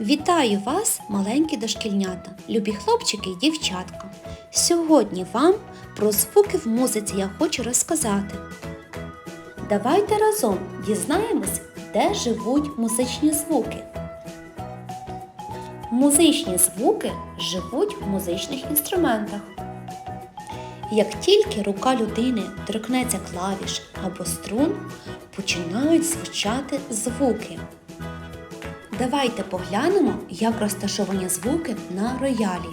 Вітаю вас, маленькі дошкільнята, любі хлопчики і дівчатка. Сьогодні вам про звуки в музиці я хочу розказати. Давайте разом дізнаємось, де живуть музичні звуки. Музичні звуки живуть в музичних інструментах. Як тільки рука людини торкнеться клавіш або струн, починають звучати звуки. Давайте поглянемо, як розташовані звуки на роялі.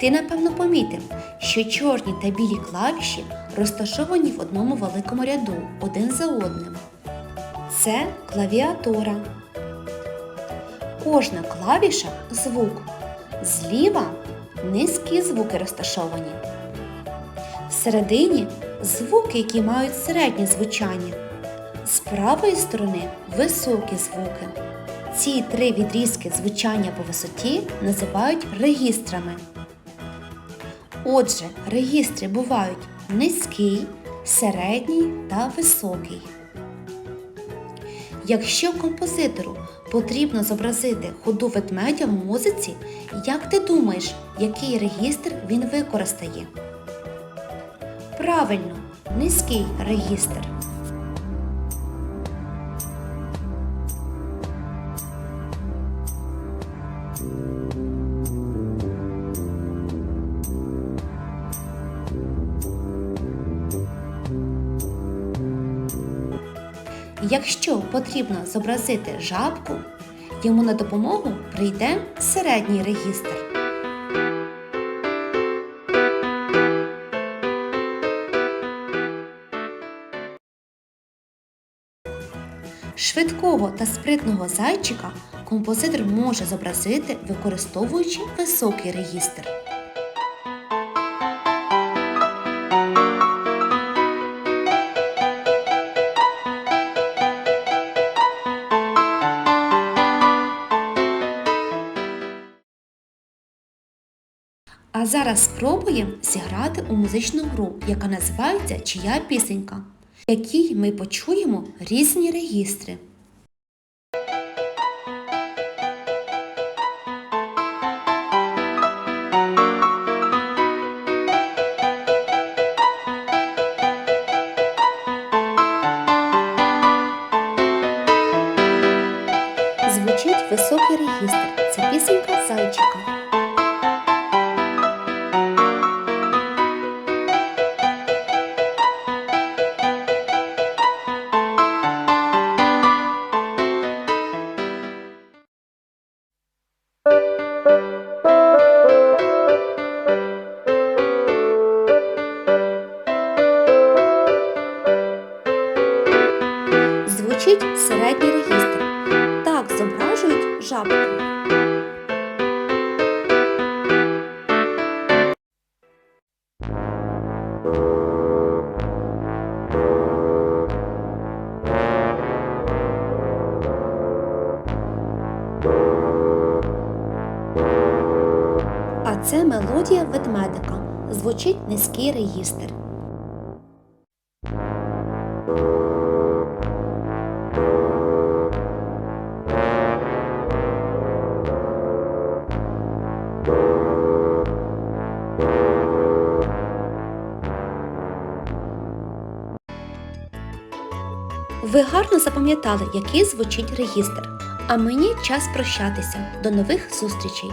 Ти напевно помітив, що чорні та білі клавіші розташовані в одному великому ряду один за одним. Це клавіатура. Кожна клавіша звук. Зліва низькі звуки розташовані. Всередині звуки, які мають середнє звучання. З правої сторони високі звуки. Ці три відрізки звучання по висоті називають регістрами. Отже, регістри бувають низький, середній та високий. Якщо композитору потрібно зобразити ходу ведмедя в музиці, як ти думаєш, який регістр він використає? Правильно, низький регістр. Якщо потрібно зобразити жабку, йому на допомогу прийде середній регістр. Швидкого та спритного зайчика композитор може зобразити, використовуючи високий регістр. А зараз спробуємо зіграти у музичну гру, яка називається Чия пісенька, в якій ми почуємо різні регістри. Звучить високий регістр. Це пісенька зайчика. Звучить середній регістр. Так зображують жабку. А це мелодія ведмедика. Звучить низький регістр. Ви гарно запам'ятали, який звучить регістр. А мені час прощатися. До нових зустрічей!